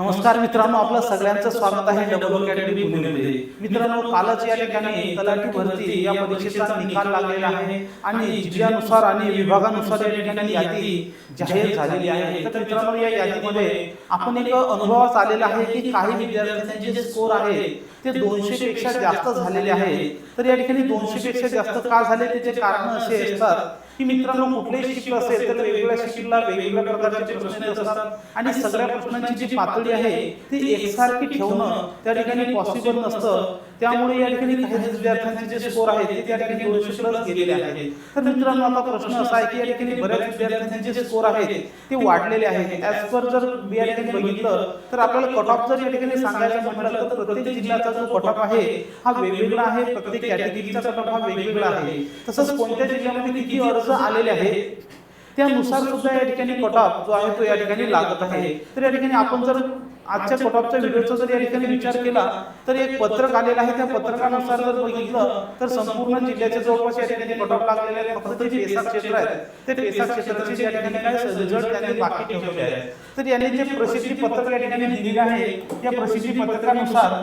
नमस्कार मित्रांनो आपलं सगळ्यांचं स्वागत आहे डबल अकॅडमी पुणेमध्ये. मित्रांनो कालच या ठिकाणी तलाठी भरती या परीक्षेचा निकाल लागलेला आहे आणि जिल्ह्यानुसार आणि विभागानुसार या ठिकाणी यादी जाहीर झालेली आहे. तर मित्रांनो या यादीमध्ये आपण एक अनुभवास आलेला आहे की काही विद्यार्थ्यांचे जे स्कोर आहे ते दोनशे पेक्षा जास्त झालेले आहे. तर या ठिकाणी दोनशे पेक्षा जास्त का झाले? त्याचे कारण असे असतात की मित्रांनो कुठलेही शिक्षक असेल तर वेगवेगळ्या शिक्षकला वेगवेगळ्या प्रकारचे प्रश्न येत असतात. आणि सगळ्या प्रश्नांची जी पातळी आहे ती एकसारखी ठेवणं त्या ठिकाणी पॉसिबल नसतं. त्यामुळे या ठिकाणी काही विद्यार्थ्यांचे जे स्कोर आहेत ते त्या ठिकाणी दोनशे प्लस गेलेले आहेत. तर मित्रांनो आता प्रश्न असा आहे की या ठिकाणी बऱ्याच विद्यार्थ्यांचे जे स्कोर आहेत ते वाढलेले आहेत. ऍज पर जर या ठिकाणी बघितलं तर आपल्याला कट ऑफ जर या ठिकाणी सांगायचं म्हटलं तर प्रत्येक जिल्ह्याचा जो कट ऑफ आहे हा वेगवेगळा आहे. प्रत्येक कॅटेगरीचा कट ऑफ हा वेगवेगळा आहे. तसंच कोणत्या जिल्ह्यामध्ये किती अर्ज आलेले आहेत त्यानुसार सुद्धा या ठिकाणी कट ऑफ जो आहे तो या ठिकाणी लागत आहे. तर या ठिकाणी आपण जर आजच्या कट ऑफच्या व्हिडिओचा जर या ठिकाणी विचार केला तर एक पत्रक आलेलं आहे. त्या पत्रकानुसार जर बघितलं तर संपूर्ण जिल्ह्याचे जवळपास या ठिकाणी कट ऑफ लागलेले आहेत फक्त जे पेसा क्षेत्र आहेत ते पेसा क्षेत्राचे या ठिकाणी काय रिझल्ट त्यांनी बाकी ठेवलेले आहेत. तर यांनी जे प्रसिद्धी पत्रक या ठिकाणी दिलेले आहे त्या प्रसिद्धी पत्रकानुसार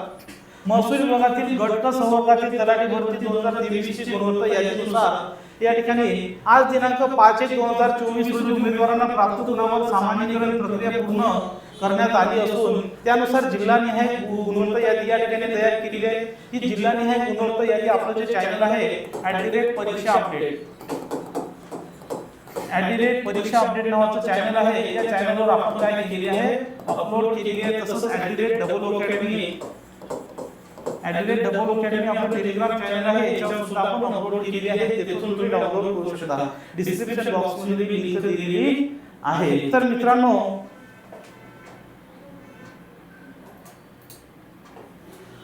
महसूल विभागातील गट क संवर्गातील तलाठी भरती दोन हजार तेवीसची गुणवत्ता यादीनुसार या ठिकाणी आज दिनांक पाच एक दोन हजार चोवीस रोजी उमेदवारांना प्राप्त गुणांवर सामान्यीकरण प्रक्रिया पूर्ण करण्यात आली असून त्यानुसार जिल्हानिहाय गु- गुणवत्ता यादी या ठिकाणी तयार केलेली आहे. ही जिल्हानिहाय गुणवत्ता यादी आपलं जे चॅनल आहे ऍट परीक्षा अपडेट ऍट परीक्षा अपडेट नावाचं चॅनल आहे. या चॅनलवर आपण काय केली आहे? अपलोड केलेली आहे. तसंच at double academy address double academy आपलं टेलिग्राम चॅनल आहे. याच्यावर सुद्धा आपण अपलोड केलेली आहे. तिथून तुम्ही डाउनलोड करू शकता. डिस्क्रिप्शन बॉक्समध्ये मी लिंक दिलेली आहे. तर मित्रांनो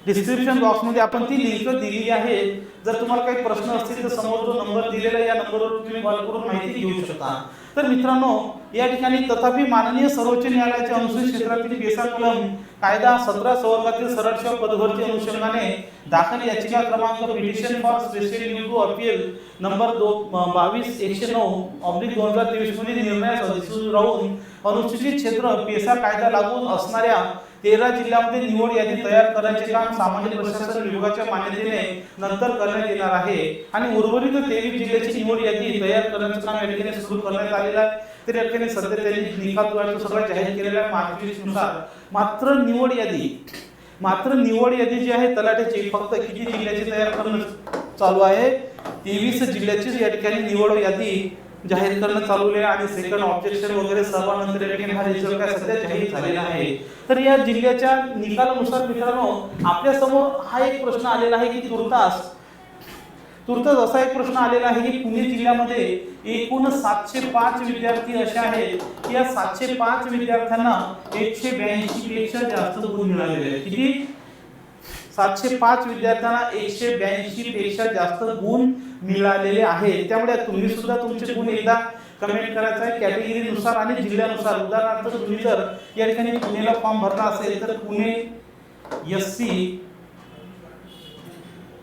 डिस्क्रिप्शन बॉक्समध्ये आपण ती लिंक दिलेली आहे. जर तुम्हाला काही प्रश्न असतील तर समोर जो नंबर दिलेला या नंबरवर तुम्ही कॉल करून माहिती घेऊ शकता. तर मित्रांनो या ठिकाणी तथापि माननीय सर्वोच्च न्यायालयाच्या अनुसूचित क्षेत्रातील पेसा कलम कायदा सतरा संवर्गातील सरळ सेवा पदभरती अनुषंगाने दाखल याचिका क्रमांक petition for special new appeal number दो बावीस एकशे नऊ ऑब्लिक दोन हजार तेवीसमध्ये निर्णयास अधिसूचित राहून अनुसूचित क्षेत्र पेसा कायदा लागू असणाऱ्या तेरा जिल्ह्यामध्ये निवड यादी तयार करण्याचे काम सामान्य प्रशासन विभागाच्या मान्यतेने नंतर करण्यात येणार आहे. आणि उर्वरित तेवीस जिल्ह्याची निवड यादी तयार करण्याचं काम या ठिकाणी सुरू करण्यात आलेलं आहे. तर या ठिकाणी सध्या त्यांनी निकाल सगळं जाहीर केलेल्या आहे मात्र निवड यादी मात्र निवड यादी जी आहे तलाठ्याची फक्त किती जिल्ह्याची तयार करणं चालू आहे? तेवीस जिल्ह्याची या ठिकाणी निवड यादी म्हणजे जाहीर करणं चालू आहे आणि सेकंड ऑब्जेक्शन वगैरे सर्वांनंतर हा रिझल्ट काय सध्या जाहीर झालेला आहे. तर या जिल्ह्याच्या निकालानुसार मित्रांनो आपल्यासमोर हा एक प्रश्न आलेला आहे की तुर्तास. तुर्तास असा एक प्रश्न आलेला आहे की पुणे जिल्ह्यामध्ये एकूण सातशे पाच विद्यार्थी असे आहेत. की या सातशे पाच विद्यार्थ्यांना एकशे ब्याऐंशी पेक्षा जास्त गुण मिळालेले आहेत. किती? सातशे पाच विद्यार्थ्यांना एकशे ब्याऐंशी पेक्षा जास्त गुण मिळालेले आहेत. त्यामुळे तुम्ही सुद्धा तुमचे गुण एकदा कमेंट करायचं आहे. कॅटेगरीनुसार आणि जिल्ह्यानुसार. उदाहरणार्थ तुम्ही जर या ठिकाणी पुणेला फॉर्म भरला असेल तर Pune S C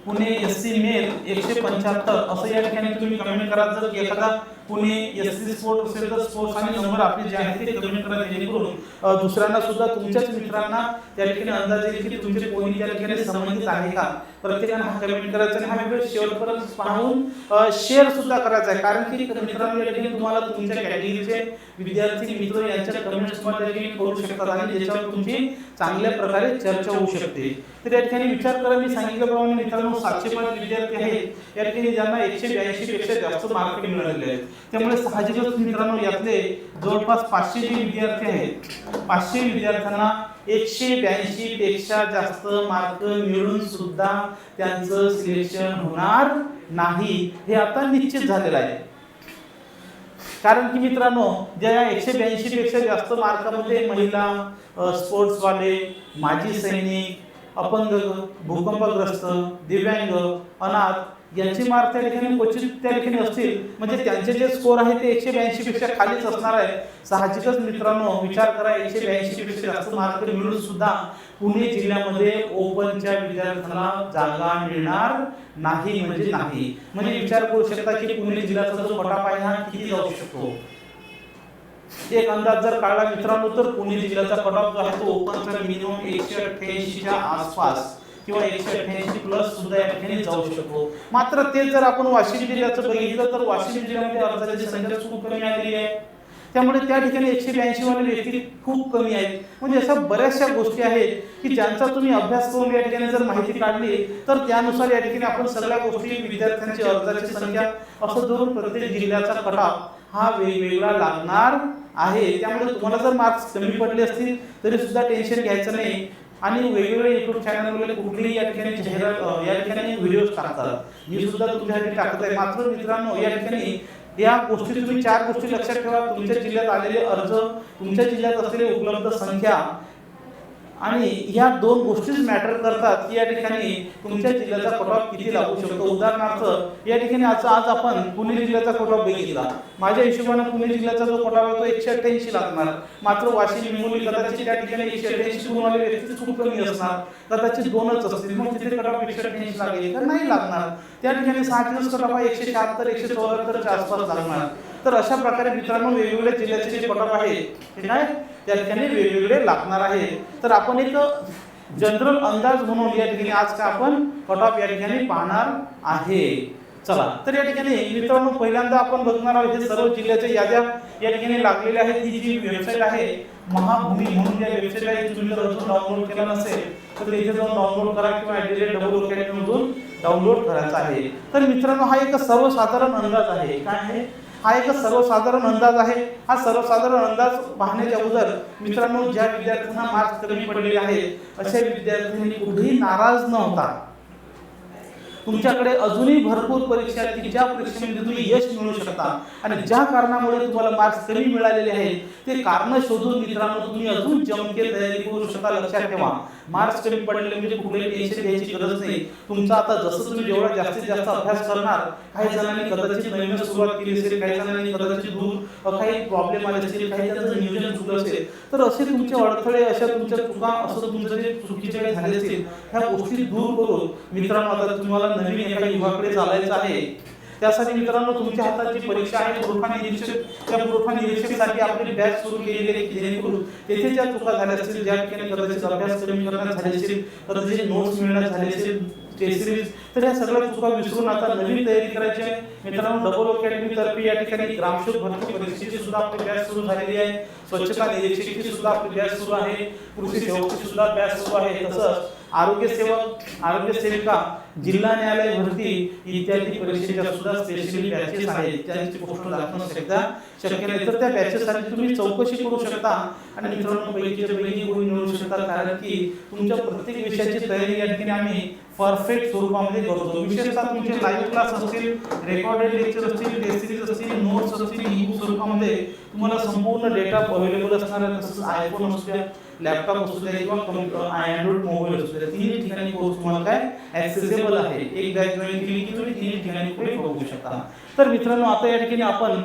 Pune S C male एकशे पंच्याहत्तर. असं या ठिकाणी तुम्ही कमेंट करा. जर एखादा पुणे एस सी स्पोर्ट असेल तर स्पोर्ट्स आणि नंबर आपले जे आहेत ते कमेंट करा. जेणेकरून दुसऱ्यांना सुद्धा तुमच्याच मित्रांना त्या ठिकाणी अंदाज येईल की तुमचे कोणी त्या ठिकाणी संबंधित आहे का? प्रत्येकाने हा कमेंट करायचा आणि हा व्हिडिओ शेवटपर्यंत पाहून शेअर सुद्धा करायचा आहे. कारण की मित्रांनो या ठिकाणी तुम्हाला तुमच्या कॅटेगरीचे विद्यार्थी मित्र यांच्या कमेंट्समध्ये तुम्ही करू शकता आणि ज्याच्यावर तुमची चांगल्या प्रकारे चर्चा होऊ शकते. तर या ठिकाणी विचार करा मी सांगितल्याप्रमाणे मित्रांनो सातशे पाच विद्यार्थी आहेत. या ठिकाणी ज्यांना एकशे ब्याऐंशी पेक्षा जास्त मार्क मिळालेले आहेत. त्यामुळे साहजिकच मित्रांनो यातले जवळपास पाचशे जे विद्यार्थी आहेत पाचशे विद्यार्थ्यांना एकशे ब्याऐंशी पेक्षा जास्त मार्क मिळून सुद्धा त्यांचं सिलेक्शन होणार नाही. हे आता निश्चित झालेलं आहे. कारण की मित्रांनो ज्या एकशे ब्याऐंशी पेक्षा जास्त मार्कामध्ये महिला स्पोर्ट्सवाले माजी सैनिक अपंग भूकंपग्रस्त दिव्यांग अनाथ यांचे मार्क त्या ठिकाणी क्वचित त्या ठिकाणी असतील. म्हणजे त्यांचे जे स्कोर आहे ते एकशे ब्याऐंशी पेक्षा खालीच असणार आहे. साहजिकच मित्रांनो विचार करा एकशे ब्याऐंशी पेक्षा जास्त मार्क मिळून सुद्धा पुणे जिल्ह्यामध्ये ओपनच्या विद्यार्थ्यांना जागा मिळणार नाही म्हणजे नाही. म्हणजे विचार करू शकता की पुणे जिल्ह्याचा जो पटाप आहे हा किती जाऊ शकतो? एक अंदाज जर काढला मित्रांनो तर पुणे जिल्ह्याचा कट ऑफ जो आहे तो ओपनचा मिनिमम एकशे अठ्ठ्याऐंशीच्या आसपास. किंवा एकशे अठ्ठ्याऐंशी प्लस सुद्धा या ठिकाणी जाऊ शकतो मात्र ते जर आपण वाशिम जिल्ह्याचं बघितलं तर वाशिम जिल्ह्यामध्ये अर्जाची संख्या खूप कमी आलेली आहे. त्यामुळे त्या ठिकाणी एकशे ब्याऐंशी वाले व्यक्ती खूप कमी आहेत. म्हणजे अशा बऱ्याचशा गोष्टी आहेत की ज्यांचा तुम्ही अभ्यास करून या ठिकाणी जर माहिती काढली तर त्यानुसार या ठिकाणी आपण सगळ्या गोष्टी विद्यार्थ्यांची अर्जाची संख्या असं धरून प्रत्येक जिल्ह्याचा कटाव हा वेगवेगळा लागणार आहे. त्यामुळे तुम्हाला जर मार्क्स कमी पडले असतील तरी सुद्धा टेन्शन घ्यायचं नाही. आणि वेगवेगळे युट्यूब चॅनलवर कुठलीही या ठिकाणी जाहिरात या ठिकाणी व्हिडिओज टाकतात. मी सुद्धा तुमच्यासाठी टाकत आहे मात्र मित्रांनो या ठिकाणी या गोष्टी तुम्ही चार गोष्टी लक्षात ठेवा. तुमच्या जिल्ह्यात आलेले अर्ज तुमच्या जिल्ह्यात असलेली उपलब्ध संख्या आणि या दोन गोष्टीच मॅटर करतात की या ठिकाणी तुमच्या जिल्ह्याचा कटॉप किती लागू शकतो? उदाहरणार्थ या ठिकाणी आज आज आपण पुणे जिल्ह्याचा कटॉप बघितला. माझ्या हिशोबाने पुणे जिल्ह्याचा जो कटॉप आहे तो एकशे अठ्ठ्याऐंशी लागणार. मात्र वाशिम हिंगोली कदाचित त्या ठिकाणी एकशे अठ्ठ्याऐंशी गुणवाले व्यक्ती खूप कमी असणार. कदाचित दोनच असतील. मग तिथे कटॉप एकशे अठ्ठ्याऐंशी लागेल तर नाही लागणार. त्या ठिकाणी सहा दिवस कटॉप हा एकशे शहात्तर एकशे चौऱ्याहत्तरच्या आसपास लागणार. तर अशा प्रकारे मित्रांनो वेगवेगळ्या जिल्ह्याचे जे कटॉप आहे ठीक काय? त्या ठिकाणी वेगवेगळे लागणार आहे. तर आपण एक जनरल अंदाज म्हणून या ठिकाणी आज का आपण कटऑफ या ठिकाणी पाहणार आहे. चला तर या ठिकाणी मित्रांनो पहिल्यांदा आपण बघणार आहोत हे सर्व जिल्ह्याच्या याद्या या ठिकाणी लागलेल्या आहेत. ही जी वेबसाईट आहे महाभूमी म्हणून या वेबसाईट आहे. तुम्ही जर अजून डाउनलोड केला नसेल तर इथे जाऊन डाउनलोड करा किंवा डबल मधून डाउनलोड करायचा आहे. तर मित्रांनो हा एक सर्वसाधारण अंदाज आहे. काय आहे? हा एक सर्वसाधारण अंदाज आहे. हा सर्वसाधारण अंदाज पाहण्याच्या अगोदर मित्रांनो ज्या विद्यार्थ्यांना मार्क्स कमी पडलेले आहेत अशा विद्यार्थ्यांनी कुठेही नाराज न होता तुमच्याकडे अजूनही भरपूर परीक्षा आहेत की ज्या परीक्षेमध्ये तुम्ही यश मिळू शकता. आणि ज्या कारणामुळे तुम्हाला मार्क्स कमी मिळालेले आहेत ते कारण शोधून मित्रांनो तुम्ही अजून जमके तयारी करू शकता. लक्षात ठेवा. मार्क्स कमी पडलेले म्हणजे कुठे टेन्शन घ्यायची गरज नाही. तुमचा आता जसं तुम्ही जेवढा जास्तीत जास्त अभ्यास करणार काही जणांनी कदाचित नवीन सुरुवात केली असेल काही जणांनी कदाचित दूर काही प्रॉब्लेम आले असतील काही त्यांचं नियोजन चुकलं असेल तर असे तुमचे अडथळे अशा तुमच्या चुका असं तुमचं जे चुकीचे काही झाले असतील ह्या गोष्टी दूर करून मित्रांनो आता तुम्हाला नवीन एका युगाकडे चालायचं आहे. त्यासाठी मित्रांनो तुमच्या हातात जी परीक्षा आहे. पुरवठा निरीक्षक त्या पुरवठा निरीक्षकसाठी आपली बॅच सुरू केलेली आहे की जेणेकरून तेथे ज्या चुका झाल्या असतील ज्या ठिकाणी कदाचित अभ्यास कमी करण्यात झाले असेल कदाचित नोट्स मिळण्यात झाले असेल टेस्ट सिरीज तर या सगळ्या चुका विसरून आता नवीन तयारी करायची आहे. मित्रांनो डबल अकॅडमी तर्फे या ठिकाणी ग्रामशोध भरती परीक्षेची सुद्धा आपली बॅच सुरू झालेली आहे. स्वच्छता निरीक्षकची सुद्धा आपली बॅच सुरू आहे. कृषी सेवकची सुद्धा बॅच सुरू आहे. तसंच आरोग्य सेवक आरोग्य सेविका जिल्हा न्यायालय भरती इत्यादी परीक्षेच्या सुद्धा स्पेशली बॅचेस आहेत. त्यांची पोस्ट दाखवणं शक्य शक्य नाही. तर त्या बॅचेससाठी तुम्ही चौकशी करू शकता. आणि मित्रांनो पैकीच्या पैकी गुण मिळवू शकता. कारण की तुमच्या प्रत्येक विषयाची तयारी या ठिकाणी आम्ही परफेक्ट स्वरूपामध्ये करतो. विशेषतः तुमचे लाईव्ह क्लास असतील रेकॉर्डेड लेक्चर असतील टेस्ट सिरीज असतील नोट्स असतील ई बुक स्वरूपामध्ये तुम्हाला संपूर्ण डेटा अवेलेबल असणार आहे. तसंच आयफोन असू द्या लॅपटॉप असू द्या किंवा अँड्रॉइड मोबाईल असू द्या. तिन्ही ठिकाणी कोर्स तुम्हाला काय ऍक्सेसेबल आहे. एक बॅच जॉईन केली की तुम्ही तिन्ही ठिकाणी पुढे बघू शकता. तर मित्रांनो आता या ठिकाणी आपण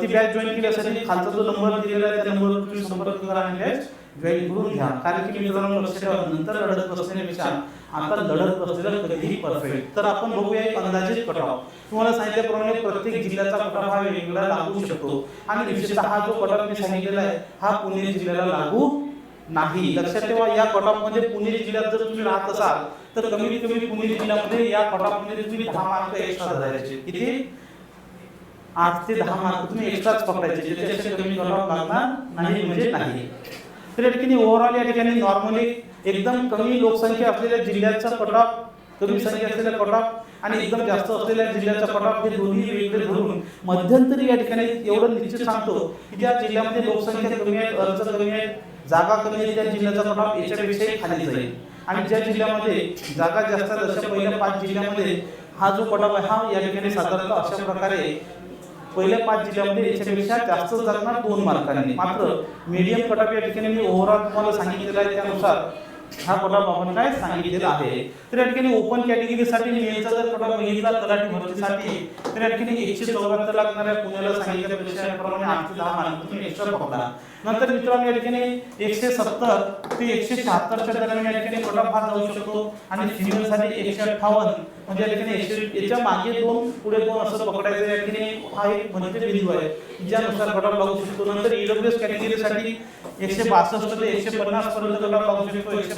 ती बॅच जॉईन केली केल्यासाठी खालचा जो नंबर दिलेला आहे त्या नंबरवर तुम्ही संपर्क करा आणि बॅच जॉईन करून घ्या. कारण की मित्रांनो लक्षात ठेवा नंतर लढत बसण्यापेक्षा आता लढत बसलेलं कधीही परफेक्ट. तर आपण बघूया एक अंदाजित कटऑफ तुम्हाला सांगितल्याप्रमाणे प्रत्येक जिल्ह्याचा कटऑफ हा वेगवेगळा लागू शकतो. आणि विशेषतः हा जो कटऑफ मी सांगितलेला आहे हा पुणे जिल्ह्याला लागू नाही. लक्षात ठेवा या कटऑफमध्ये पुणे जिल्ह्यात जर तुम्ही राहत असाल तर कमीत कमी पुणे जिल्ह्यामध्ये या कटऑफमध्ये तुम्ही दहा मार्क एक्स्ट्रा धरायचे. किती? आठ ते दहा मार्क तुम्ही एक्स्ट्राच पकडायचे. त्याच्यापेक्षा कमी कटऑफ लागणार नाही म्हणजे नाही. तर या ठिकाणी ओव्हरऑल या ठिकाणी नॉर्मली एकदम कमी लोकसंख्या असलेल्या जिल्ह्याचा कटॉप कमी संख्या असलेल्या कटॉप आणि एकदम जास्त असलेल्या जिल्ह्याचा कटॉप हे दोन्ही वेगळे धरून मध्यंतरी या ठिकाणी एवढं निश्चित सांगतो की ज्या जिल्ह्यामध्ये लोकसंख्या कमी आहे अर्ज कमी आहे जागा कमी आहे त्या जिल्ह्याचा कटॉप याच्यापेक्षाही खाली जाईल. आणि ज्या जिल्ह्यामध्ये जागा जास्त आहेत अशा पहिल्या पाच जिल्ह्यामध्ये हा जो कटॉप आहे हा या ठिकाणी साधारणतः अशा प्रकारे पहिल्या पाच जिल्ह्यामध्ये याच्यापेक्षा जास्त जाणार दोन मार्कांनी. मात्र मीडियम कटॉप या ठिकाणी मी ओव्हरऑल तुम्हाला सांगितलेलं आहे त्यानुसार हा कोटा आपण काय सांगितलेला आहे? तर या ठिकाणी ओपन कॅटेगरीसाठी मेलचा जर कोटा बघितला तलाठी भरतीसाठी तर या ठिकाणी एकशे चौऱ्याहत्तर लागणाऱ्या पुण्याला सांगितल्याप्रमाणे प्रमाणे दहा मार्क तुम्ही एक्स्ट्रा पकडा नंतर मित्रांनो या ठिकाणी एकशे सत्तर ते एकशे शहात्तरच्या दरम्यान या ठिकाणी कोटा फार जाऊ शकतो? आणि फिमेलसाठी एकशे अठ्ठावन्न म्हणजे या ठिकाणी एकशे याच्या मागे दोन पुढे दोन असं पकडायचं या ठिकाणी हा एक म्हणजे बिंदू आहे ज्यानुसार कट लागू शकतो. नंतर ईडब्ल्यूएस कॅटेगरीसाठी एकशे बासष्ट ते एकशे पन्नास पर्यंत कट लागू शकतो? एकशे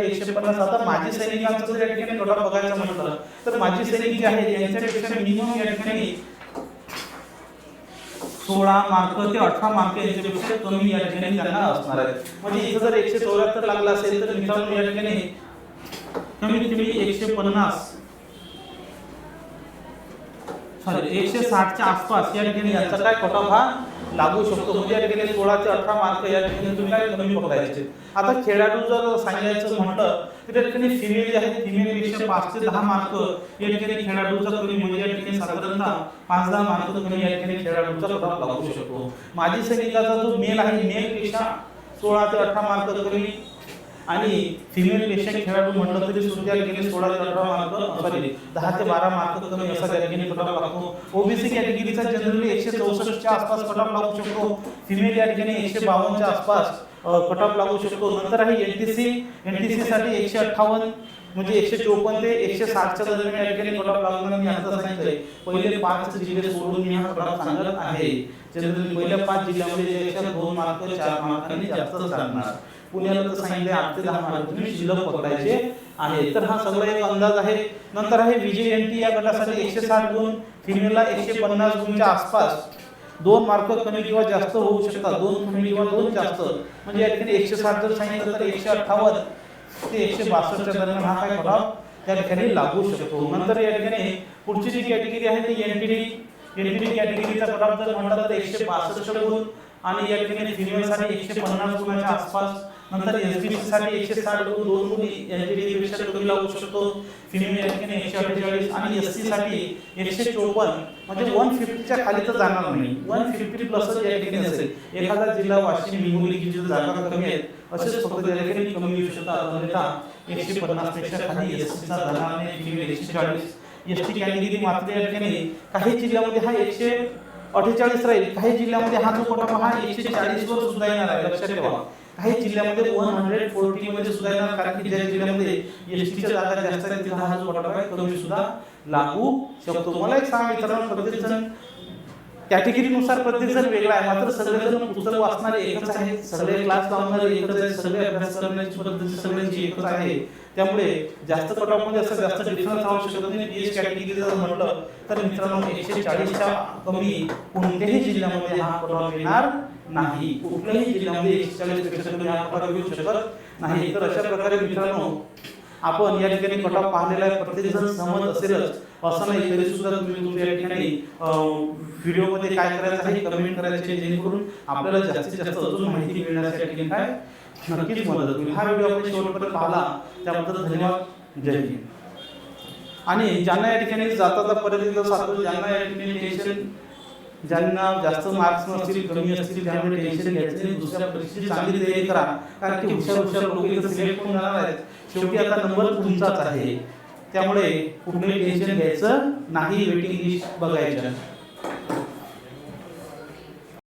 एकशे पन्नास. आता माजी जर या ठिकाणी म्हटलं तर माझी सैनिक जे आहेत यांच्यापेक्षा मिनिमम या ठिकाणी सोळा मार्क ते अठरा मार्क यांच्यापेक्षा कमी या ठिकाणी त्यांना असणार आहेत. म्हणजे इथं जर एकशे चौऱ्याहत्तर लागला असेल तर मित्रांनो या ठिकाणी कमीत कमी एकशे पन्नास. सॉरी एकशे साठच्या आसपास या ठिकाणी यांचा काय कट ऑफ हा लागू शकतो. म्हणजे या ठिकाणी सोळा ते अठरा मार्क या ठिकाणी तुम्ही काय कमी पकडायचे? आता खेळाडू जर सांगायचं म्हटलं तर त्या ठिकाणी फिमेल जे आहे फिमेल पेक्षा पाच ते दहा मार्क या ठिकाणी खेळाडूचा कमी म्हणजे या ठिकाणी साधारणतः पाच दहा मार्क कमी या ठिकाणी खेळाडूचा प्रभाव लागू शकतो. माजी सैनिकाचा जो मेल आहे मेल पेक्षा सोळा ते अठरा मार्क कमी आणि फिमेल पेक्षा खेळाडू म्हटलं तरी सुद्धा ठिकाणी सोळा ते अठरा मार्क सॉरी दहा ते बारा मार्क कमी असा त्या ठिकाणी कट ऑफ लागतो. ओबीसी कॅटेगरीचा जनरली एकशे चौसष्टच्या आसपास कट ऑफ लागू शकतो. फिमेल या ठिकाणी एकशे बावन्नच्या आसपास कट ऑफ लागू शकतो. नंतर आहे एनटीसी एनटीसी साठी एकशे अठ्ठावन्न म्हणजे एकशे चोपन्न ते एकशे साठच्या दरम्यान या ठिकाणी कट ऑफ लागणार मी आता सांगितलंय. पहिले पाच जिल्हे सोडून मी हा कट ऑफ सांगत आहे. जनरली पहिल्या पाच जिल्ह्यामध्ये दोन मार्क चार मार्कांनी जास्त लागणार. पुण्याला तर सांगितले आठ ते दहा मार्क तुम्ही शिल्लक पकडायचे आहे तर हा सगळा एक अंदाज आहे. नंतर आहे विजय एनटी या गटासाठी एकशे साठ गुण फिमेलला एकशे पन्नास गुणच्या आसपास दोन मार्क कमी किंवा जास्त होऊ शकतात. दोन कमी किंवा दोन जास्त. म्हणजे या ठिकाणी एकशे साठ जर सांगितलं तर एकशे अठ्ठावन्न ते एकशे बासष्टच्या दरम्यान हा काय प्रभाव त्या ठिकाणी लागू शकतो. नंतर या ठिकाणी पुढची जी कॅटेगरी आहे ती एनटीडी एनटीडी कॅटेगरीचा प्रभाव जर म्हटलं तर एकशे बासष्ट गुण आणि या ठिकाणी फिमेलसाठी एकशे पन्नास गुणाच्या आसपास नंतर एसबीसी साठी एकशे साठ गुण दोन गुण एनटीडी पेक्षा कमी लागू शकतो. फिमेल एकशे अठ्ठेचाळीस आणि एससाठी एकशे चोपन्न. म्हणजे वन फिफ्टीच्या खाली तर जाणार नाही. वन फिफ्टी प्लस या ठिकाणी असेल. एखादा जिल्हा वाशिम हिंगोली की जिथे जागा कमी आहेत असेच फक्त त्या ठिकाणी कमी येऊ शकतात. अन्यथा एकशे पन्नासपेक्षा खाली एस चा जाणार नाही फिमेल एकशे चाळीस. एस टी कॅटेगरी मात्र या ठिकाणी काही जिल्ह्यामध्ये हा एकशे अठ्ठेचाळीस राहील. काही जिल्ह्यामध्ये हा जो कोटा हा एकशे चाळीस वर सुद्धा येणार आहे. लक्षात ठेवा. काही जिल्ह्यामध्ये वन हंड्रेड फोर्टी मध्ये सुद्धा येणार कारण की ज्या जिल्ह्यामध्ये एस टीच्या जागा जास्त आहेत तिथं हा जो वाटप आहे कमी सुद्धा लागू शकतो. मला एक सांगा मित्रांनो प्रत्येक जण कॅटेगरीनुसार प्रत्येकजण वेगळा आहे. मात्र सगळेजण पुस्तक वाचणारे एकच आहे सगळे क्लास लावणारे एकच आहे सगळे अभ्यास करण्याची पद्धती सगळ्यांची एकच आहे. त्यामुळे जास्त कटामध्ये म्हणजे मध्ये असं जास्त डिफरन्स राहू शकत नाही. पीएच कॅटेगरी जर म्हटलं तर मित्रांनो एकशे चाळीसच्या कमी कोणत्याही जिल्ह्यामध्ये हा कट येणार नाही. कुठल्याही जिल्ह्यामध्ये एकशे चाळीसपेक्षा कमी हा कट येऊ शकत नाही. तर अशा प्रकारे मित्रांनो आपण या ठिकाणी कट पाहिलेला आहे. प्रत्येकजण सहमत असेलच. असं नाही तरी सुद्धा तुम्ही तुमच्या ठिकाणी व्हिडिओमध्ये काय करायचं आहे कमेंट करायचे जेणेकरून आपल्याला जास्तीत जास्त अजून माहिती मिळण्यासाठी ठिकाणी काय नक्कीच मदत होईल. हा व्हिडिओ आपण शेवटपर्यंत पाहिला. त्याबद्दल धन्यवाद. जय हिंद. आणि ज्यांना या ठिकाणी जाता पर्यंत साधू ज्यांना या ठिकाणी टेन्शन ज्यांना जास्त मार्क्स नसतील कमी असतील त्यामुळे टेन्शन घ्यायचं नाही. दुसऱ्या परीक्षेची चांगली तयारी करा. कारण की हुशार हुशार लोक इथं सिलेक्ट होऊन जाणार आहेत. शेवटी आता नंबर तुमचाच आहे. त्यामुळे कुठलंही टेन्शन घ्यायचं नाही वेटिंग लिस्ट बघायचं.